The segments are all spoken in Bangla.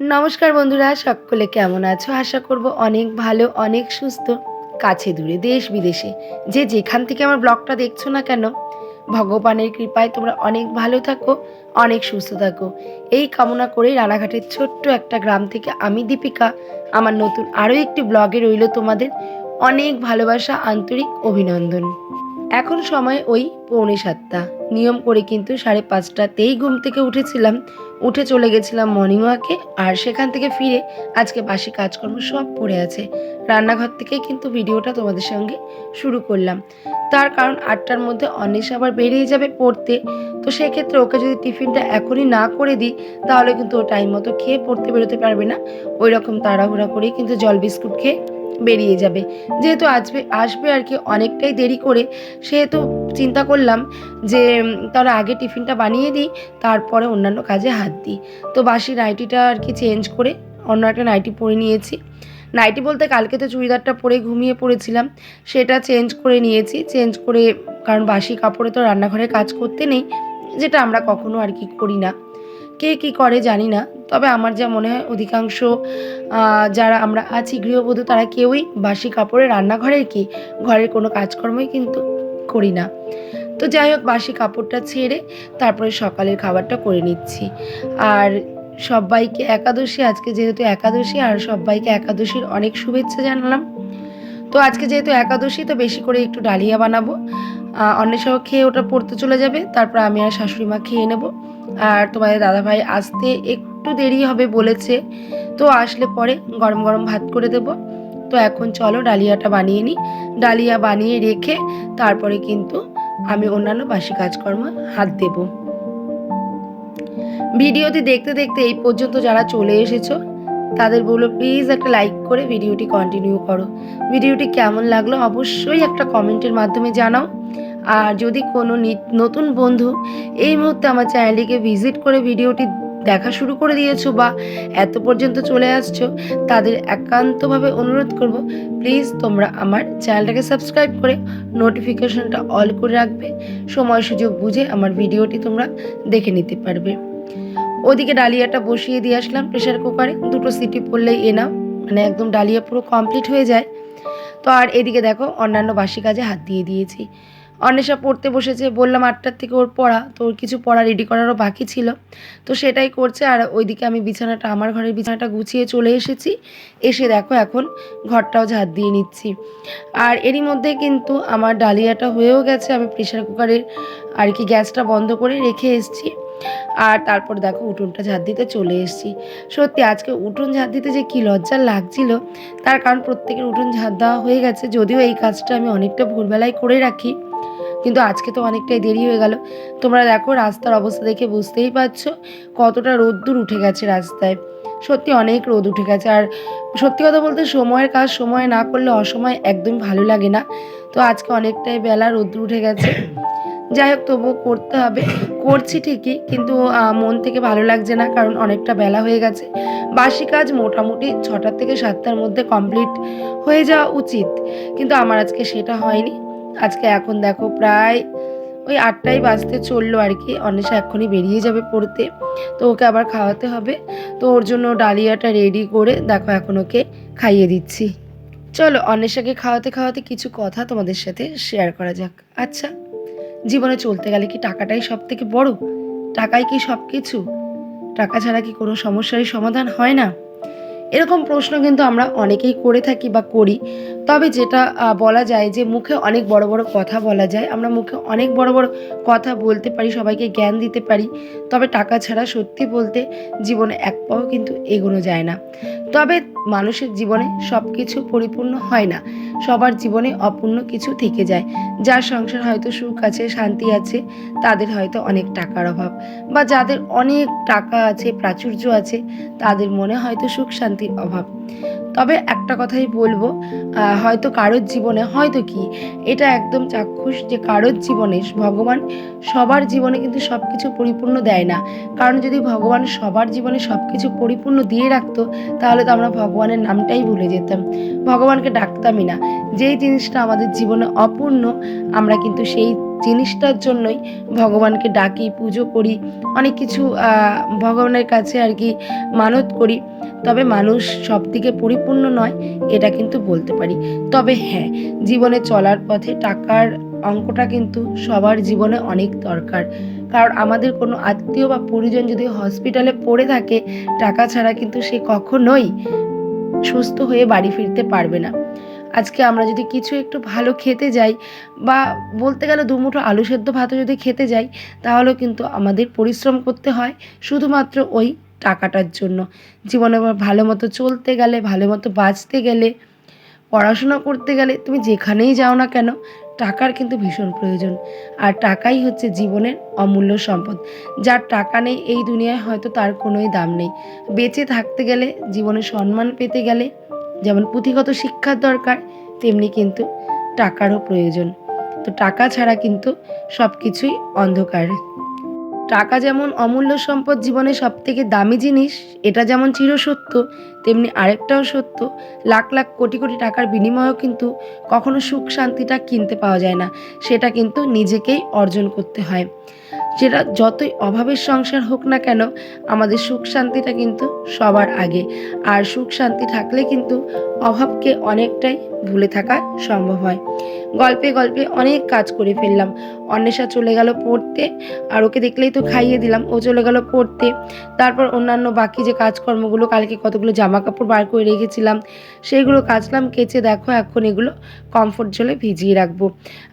নমস্কার বন্ধুরা, সকলে কেমন আছো? আশা করব অনেক ভালো, অনেক সুস্থ। কাছে দূরে দেশ বিদেশে। যে যেখান থেকে আমার ব্লগটা দেখছ না কেন, ভগবানের কৃপায় তোমরা অনেক ভালো থাকো, অনেক সুস্থ থাকো। এই কামনা করেই রানাঘাটের ছোট্ট একটা গ্রাম থেকে আমি দীপিকা। আমার নতুন আরও একটি ব্লগে রইল তোমাদের অনেক ভালোবাসা, আন্তরিক অভিনন্দন। এখন সময় ওই পৌনে সাতটা। নিয়ম করে কিন্তু সাড়ে পাঁচটাতেই ঘুম থেকে উঠেছিলাম। উঠে চলে গেছিলাম মর্নিং ওয়াকে আর সেখান থেকে ফিরে আজকে বাসি কাজকর্ম সব পড়ে আছে। রান্নাঘর থেকেই কিন্তু ভিডিওটা তোমাদের সঙ্গে শুরু করলাম। তার কারণ আটটার মধ্যে অনিশ আবার বেরিয়ে যাবে পড়তে। তো সেক্ষেত্রে ওকে যদি টিফিনটা এখনই না করে দিই, তাহলে কিন্তু ও টাইম মতো খেয়ে পড়তে বেরোতে পারবে না। ওই রকম তাড়াহুড়া করেই কিন্তু জল বিস্কুট খেয়ে বেরিয়ে যাবে। যেহেতু আসবে আসবে আর কি অনেকটাই দেরি করে, সেহেতু চিন্তা করলাম যে তাহলে আগে টিফিনটা বানিয়ে দিই, তারপরে অন্যান্য কাজে হাত দিই। তো বাসি নাইটিটা আর কি চেঞ্জ করে অন্য একটা নাইটি পরে নিয়েছি। নাইটি বলতে কালকে তো চুড়িদারটা পরে ঘুমিয়ে পড়েছিলাম, সেটা চেঞ্জ করে নিয়েছি। চেঞ্জ করে, কারণ বাসি কাপড়ে তো রান্নাঘরে কাজ করতে নেই, যেটা আমরা কখনো আর কি করি না। কে কি করে জানি না তবে আমার যা মনে হয় অধিকাংশ যারা আমরা আছি গৃহবধূ তারা কেউই বাসি কাপড়ে রান্নাঘরের কি ঘরের কোনো কাজকর্মই কিন্তু করি না। তো যাই হোক বাসি কাপড়টা ছেড়ে তারপরে সকালের খাবারটা করে নিচ্ছি। আর সবাইকে একাদশী আজকে যেহেতু একাদশী আর সবাইকে একাদশীর অনেক শুভেচ্ছা জানালাম। তো আজকে যেহেতু একাদশী তো বেশি করে একটু ডালিয়া বানাবো। আহ, অন্বেষাও খেয়ে ওটা পড়তে চলে যাবে তারপর আমি আর শাশুড়ি মা খেয়ে নেব। আর তোমাদের দাদাভাই আসতে একটু দেরি হবে বলেছে। তো আসলে পরে গরম গরম ভাত করে দেব। তো এখন চলো ডালিয়াটা বানিয়ে নিই। ডালিয়া বানিয়ে রেখে তারপরে কিন্তু আমি অন্যান্য বাসি কাজকর্ম হাত দেব। ভিডিওটি দেখতে দেখতে এই পর্যন্ত যারা চলে এসেছ, তাদের বলো প্লিজ একটা লাইক করে ভিডিওটি কন্টিনিউ করো। ভিডিওটি কেমন লাগল অবশ্যই একটা কমেন্টের মাধ্যমে জানাও। আর যদি কোনো নতুন বন্ধু এই মুহূর্তে আমার চ্যানেলটিকে ভিজিট করে ভিডিওটি দেখা শুরু করে দিয়েছ বা এত পর্যন্ত চলে আসছো, তাদের একান্তভাবে অনুরোধ করব প্লিজ তোমরা আমার চ্যানেলটাকে সাবস্ক্রাইব করে নোটিফিকেশনটা অল করে রাখবে, সময় সুযোগ বুঝে আমার ভিডিওটি তোমরা দেখে নিতে পারবে। ওদিকে ডালিয়াটা বসিয়ে দিয়ে আসলাম প্রেশার কুকারে দুটো সিটি পড়লেই এনাও মানে একদম ডালিয়া পুরো কমপ্লিট হয়ে যায়। তো আর এদিকে দেখো অন্যান্য বাসি কাজে হাত দিয়ে দিয়েছি। অন্বেষা পড়তে বসেছে, বললাম আটটার থেকে ওর পড়া, তো ওর কিছু পড়া রেডি করারও বাকি ছিল। তো সেটাই করছে, আর ওইদিকে আমি বিছানাটা, আমার ঘরের বিছানাটা গুছিয়ে চলে এসেছি। এসে দেখো এখন ঘরটাও ঝাঁট দিয়ে নিচ্ছি। আর এরই মধ্যে কিন্তু আমার ডালিয়াটা হয়েও গেছে, আমি প্রেশার কুকারের আর কি গ্যাসটা বন্ধ করে রেখে এসেছি। আর তারপর দেখো উঠোনটা ঝাঁট দিতে চলে এসেছি। সত্যি আজকে উঠোন ঝাঁট দিতে যে কী লজ্জা লাগছিল, তার কারণ প্রত্যেকের উঠোন ঝাঁট দেওয়া হয়ে গেছে, যদিও এই কাজটা আমি অনেকটা ভোরবেলায় করে রাখি। কিন্তু আজকে তো অনেকটাই দেরি হয়ে গেল। তোমরা দেখো রাস্তার অবস্থা দেখে বুঝতেই পারছ কতটা রোদ্দুর উঠে গেছে রাস্তায়। সত্যি অনেক রোদ উঠে গেছে আর সত্যি কথা বলতে সময়ের কাজ সময় না করলে অসময় একদম ভালো লাগে না। তো আজকে অনেকটাই বেলা রোদ্দুর উঠে গেছে। যাই হোক, তবুও করতে হবে। করছি ঠিকই কিন্তু মন থেকে ভালো লাগছে না কারণ অনেকটা বেলা হয়ে গেছে। বাসি কাজ মোটামুটি ছটার থেকে সাতটার মধ্যে কমপ্লিট হয়ে যাওয়া উচিত। কিন্তু আমার আজকে সেটা হয়নি। আজকে এখন দেখো প্রায় ওই আটটাই বাজতে চলল আর কি। অন্বেষা এক্ষুনি বেরিয়ে যাবে পড়তে। তো ওকে আবার খাওয়াতে হবে। তো ওর জন্য ডালিয়াটা রেডি করে দেখো এখন ওকে খাইয়ে দিচ্ছি। চলো অন্বেষাকে খাওয়াতে খাওয়াতে কিছু কথা তোমাদের সাথে শেয়ার করা যাক। আচ্ছা জীবনে চলতে গেলে কি টাকাটাই সব থেকে বড়? টাকাই কি সব কিছু টাকা ছাড়া কি কোনো সমস্যারই সমাধান হয় না? এরকম প্রশ্ন কিন্তু আমরা অনেকেই করে থাকি বা করি। তবে যেটা বলা যায় যে মুখে অনেক বড় বড় কথা বলা যায়, আমরা মুখে অনেক বড় বড় কথা বলতে পারি, সবাইকে জ্ঞান দিতে পারি। তবে টাকা ছাড়া সত্যি বলতে জীবনে এক পাও কিন্তু এগোনো যায় না। তবে মানুষের জীবনে সব কিছু পরিপূর্ণ হয় না। সবার জীবনে অপূর্ণ কিছু থেকে যায়। যার সংসার হয়তো সুখ আছে, শান্তি আছে, তাদের হয়তো অনেক টাকার অভাব। বা যাদের অনেক টাকা আছে, প্রাচুর্য আছে, তাদের মনে হয়তো সুখ শান্তির অভাব। তবে একটা কথাই বলব হয়তো কারোর জীবনে, হয়তো কি, এটা একদম চাক্ষুষ যে কারোর জীবনে, ভগবান সবার জীবনে কিন্তু সব কিছু পরিপূর্ণ দেয় না। কারণ যদি ভগবান সবার জীবনে সব কিছু পরিপূর্ণ দিয়ে রাখতো, তাহলে তো আমরা ভগবানের নামটাই ভুলে যেতাম। ভগবানকে ডাকতামই না। যেই জিনিসটা আমাদের জীবনে অপূর্ণ, আমরা কিন্তু সেই জিনিসটার জন্যই ভগবানকে ডাকি, পুজো করি, অনেক কিছু ভগবানের কাছে আর কি মানত করি। তবে মানুষ সব দিকে পরিপূর্ণ নয়, এটা কিন্তু বলতে পারি। তবে হ্যাঁ জীবনে চলার পথে টাকার অঙ্কটা কিন্তু সবার জীবনে অনেক দরকার। কারণ আমাদের কোনো আত্মীয় বা পরিজন যদি হসপিটালে পড়ে থাকে, টাকা ছাড়া কিন্তু সে কখনোই সুস্থ হয়ে বাড়ি ফিরতে পারবে না। আজকে আমরা যদি কিছু একটু ভালো খেতে যাই বা বলতে গেলে দুমুঠো আলু সেদ্ধ ভাতও যদি খেতে যাই, তাহলেও কিন্তু আমাদের পরিশ্রম করতে হয় শুধুমাত্র ওই টাকাটার জন্য। জীবনে ভালো মতো চলতে গেলে, ভালো মতো বাঁচতে গেলে, পড়াশোনা করতে গেলে তুমি যেখানেই যাও না কেন, টাকার কিন্তু ভীষণ প্রয়োজন। আর টাকাই হচ্ছে জীবনের অমূল্য সম্পদ। যার টাকা নেই এই দুনিয়ায় হয়তো তার কোনোই দাম নেই। বেঁচে থাকতে গেলে, জীবনে সম্মান পেতে গেলে যেমন পুঁথিগত শিক্ষার দরকার, তেমনি কিন্তু টাকারও প্রয়োজন। তো টাকা ছাড়া কিন্তু সব কিছুই অন্ধকার। টাকা যেমন অমূল্য সম্পদ জীবনে সব থেকে দামি জিনিস, এটা যেমন চিরসত্য, তেমনি আরেকটাও সত্য, লাখ লাখ কোটি কোটি টাকার বিনিময়েও কিন্তু কখনো সুখ শান্তিটা কিনতে পাওয়া যায় না, সেটা কিন্তু নিজেকেই অর্জন করতে হয়। সেটা যতই অভাবের সংসার হোক না কেন, আমাদের সুখ শান্তিটা কিন্তু সবার আগে, আর সুখ শান্তি থাকলে কিন্তু অভাবকে অনেকটাই ভুলে থাকা সম্ভব হয়। গল্পে গল্পে অনেক কাজ করে ফেললাম, অন্বেষা চলে গেল পড়তে, আর ওকে দেখলেই তো খাইয়ে দিলাম, ও চলে গেল পড়তে। তারপর অন্যান্য বাকি যে কাজকর্মগুলো, কালকে কতগুলো জামা কাপড় বার করে রেখেছিলাম সেইগুলো কাচলাম, কেচে দেখো এখন এগুলো কমফোর্ট জলে ভিজিয়ে রাখব।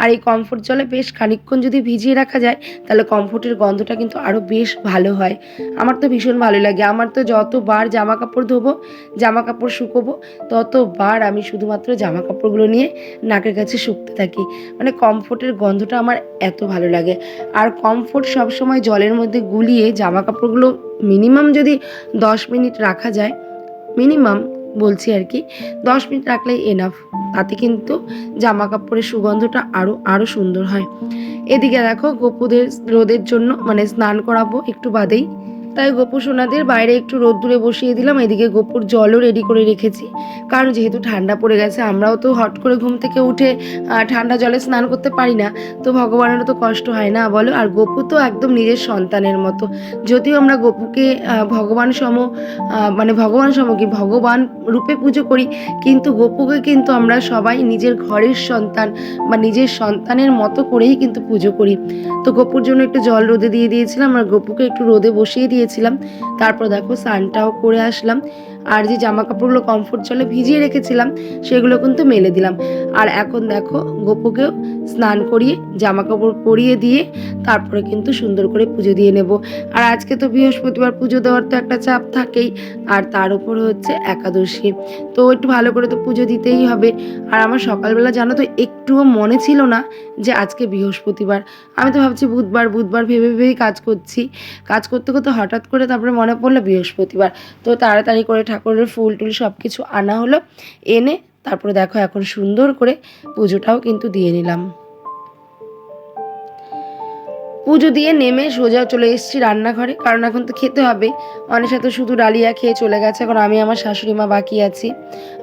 আর এই কমফোর্ট জলে বেশ খানিকক্ষণ যদি ভিজিয়ে রাখা যায়, তাহলে কমফোর্টের গন্ধটা কিন্তু আরও বেশ ভালো হয়। আমার তো ভীষণ ভালো লাগে। আমার তো যতবার জামা কাপড় ধোবো জামা কাপড় শুকোবো, ততবার আমি শুধুমাত্র জামা কাপড়গুলো নিয়ে নাকের কাছে শুকতে থাকি। মানে কমফোর্টের গন্ধটা আমার এত ভালো লাগে। আর কমফোর্ট সবসময় জলের মধ্যে গুলিয়ে জামা কাপড়গুলো মিনিমাম যদি দশ মিনিট রাখা যায়, মিনিমাম বলছি আর কি, দশ মিনিট রাখলেই এনাফ তাতে কিন্তু জামা কাপড়ের সুগন্ধটা আরও আরও সুন্দর হয়। এদিকে দেখো, গপুদের রোদের জন্য মানে স্নান করাবো একটু বাদেই। তাই গপু সোনাদের বাইরে একটু রোদ্দুরে বসিয়ে দিলাম, এদিকে গপুর জলও রেডি করে রেখেছি। কারণ যেহেতু ঠান্ডা পড়ে গেছে, আমরাও তো হট করে ঘুম থেকে উঠে ঠান্ডা জলে স্নান করতে পারি না, তো ভগবানেরও তো কষ্ট হয় না বলো? আর গপু তো একদম নিজের সন্তানের মতো। যদিও আমরা গপুকে ভগবান সম মানে ভগবান সম কি, ভগবান রূপে পুজো করি, কিন্তু গপুকে কিন্তু আমরা সবাই নিজের ঘরের সন্তান বা নিজের সন্তানের মতো করেই কিন্তু পুজো করি। তো গপুর জন্য একটু জল রোদে দিয়ে দিয়েছিলাম আর গপুকে একটু রোদে বসিয়ে দিয়েছিলাম। তারপর দেখো স্নানটাও করে আসলাম। আর যে জামা কাপড়গুলো কমফোর্ট জলে ভিজিয়ে রেখেছিলাম, সেগুলো কিন্তু মেলে দিলাম। আর এখন দেখো, গপুকেও স্নান করিয়ে জামা কাপড় পরিয়ে দিয়ে তারপরে কিন্তু সুন্দর করে পুজো দিয়ে নেব। আর আজকে তো বৃহস্পতিবার, পুজো দেওয়ার তো একটা চাপ থাকেই। আর তার উপর হচ্ছে একাদশী। তো একটু ভালো করে তো পুজো দিতেই হবে। আর আমার সকালবেলা জানো তো, একটুও মনে ছিল না যে আজকে বৃহস্পতিবার। আমি তো ভাবছি বুধবার বুধবার ভেবে ভেবেই কাজ করছি। কাজ করতে করতে হঠাৎ করে তারপরে মনে পড়ল বৃহস্পতিবার। তো তাড়াতাড়ি করে ঠাকুরের ফুল টুল সব কিছু আনা হলো। এনে তারপরে দেখো এখন সুন্দর করে পুজোটাও কিন্তু দিয়ে নিলাম। পুজো দিয়ে নেমে সোজা চলে এসেছি রান্নাঘরে, কারণ এখন তো খেতে হবে। অনেক সাথে শুধু ডালিয়া খেয়ে চলে গেছে, এখন আমি আমার শাশুড়ি মা বাকি আছি।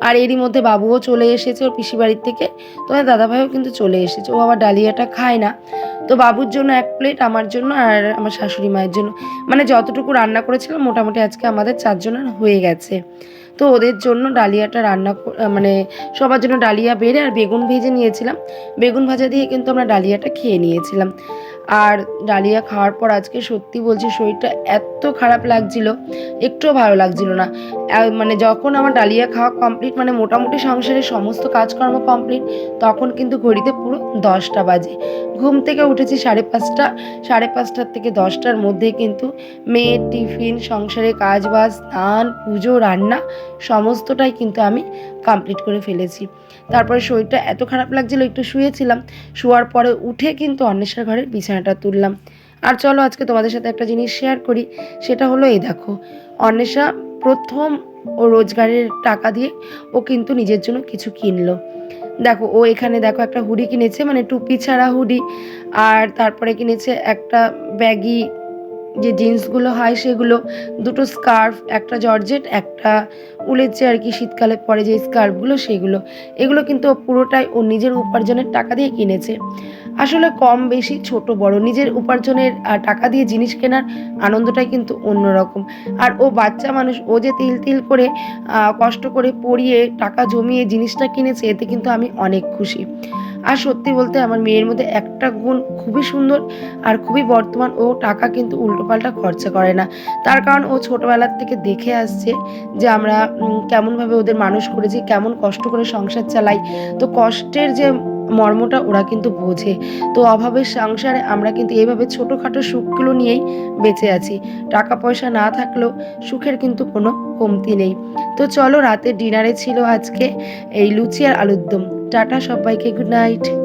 আর এরই মধ্যে বাবুও চলে এসেছে ওর পিসি বাড়ির থেকে, তো আমার দাদাভাইও কিন্তু চলে এসেছে, ও আবার ডালিয়াটা খায় না। তো বাবুর জন্য এক প্লেট, আমার জন্য আর আমার শাশুড়ি মায়ের জন্য। মানে যতটুকু রান্না করেছিলাম, মোটামুটি আজকে আমাদের চারজনের হয়ে গেছে। তো ওদের জন্য ডালিয়াটা রান্না মানে সবার জন্য ডালিয়া বেড়ে আর বেগুন ভেজে নিয়েছিলাম। বেগুন ভাজা দিয়ে কিন্তু আমরা ডালিয়াটা খেয়ে নিয়েছিলাম। আর ডালিয়া খাওয়ার পর আজকে সত্যি বলছি শরীরটা এত খারাপ লাগছিল, একটুও ভালো লাগছিল না। মানে যখন আমার ডালিয়া খাওয়া কমপ্লিট মানে মোটামুটি সংসারের সমস্ত কাজকর্ম কমপ্লিট তখন কিন্তু ঘড়িতে পুরো দশটা বাজে। ঘুম থেকে উঠেছি সাড়ে পাঁচটা, সাড়ে পাঁচটার থেকে দশটার মধ্যে কিন্তু মেয়ের টিফিন, সংসারে কাজ বাজ স্নান, পুজো, রান্না, সমস্তটাই কিন্তু আমি কমপ্লিট করে ফেলেছি। তারপরে শরীরটা এত খারাপ লাগছিল, একটু শুয়েছিলাম, শোয়ার পরে উঠে কিন্তু অন্বেষার ঘরের বিছানাটা তুললাম। আর চলো আজকে তোমাদের সাথে একটা জিনিস শেয়ার করি, সেটা হলো এই দেখো, অন্বেষা প্রথম ও রোজগারের টাকা দিয়ে ও কিন্তু নিজের জন্য কিছু কিনলো। দেখো, ও এখানে দেখো একটা হুডি কিনেছে মানে টুপি ছাড়া হুডি, আর তারপরে কিনেছে একটা ব্যাগি যে জিন্সগুলো হয় সেগুলো, দুটো স্কার্ফ একটা জর্জেট, একটা উলের যে আর কি শীতকালে পরে যে স্কার্ফগুলো সেগুলো। এগুলো কিন্তু পুরোটাই ও নিজের উপার্জনের টাকা দিয়ে কিনেছে। আসলে কম বেশি ছোট বড়। নিজের উপার্জনের টাকা দিয়ে জিনিস কেনার আনন্দটাই কিন্তু অন্যরকম। আর ও বাচ্চা মানুষ, ও যে তিল তিল করে কষ্ট করে পড়িয়ে টাকা জমিয়ে জিনিসটা কিনেছে, এতে কিন্তু আমি অনেক খুশি। আর সত্যি বলতে আমার মেয়ের মধ্যে একটা গুণ খুবই সুন্দর আর খুবই বর্তমান। ও টাকা কিন্তু উল্টোপাল্টা খরচা করে না। তার কারণ ও ছোটোবেলার থেকে দেখে আসছে যে আমরা কেমনভাবে ওদের মানুষ করেছি, কেমন কষ্ট করে সংসার চালাই। তো কষ্টের যে মর্মটা ওরা কিন্তু বোঝে। তো অভাবের সংসারে আমরা কিন্তু এইভাবে ছোটোখাটো সুখগুলো নিয়েই বেঁচে আছি। টাকা পয়সা না থাকলেও সুখের কিন্তু কোনো কমতি নেই। তো চলো রাতে ডিনারে ছিল আজকে এই লুচি আর আলুর দম টাটা সবাইকে, গুড নাইট।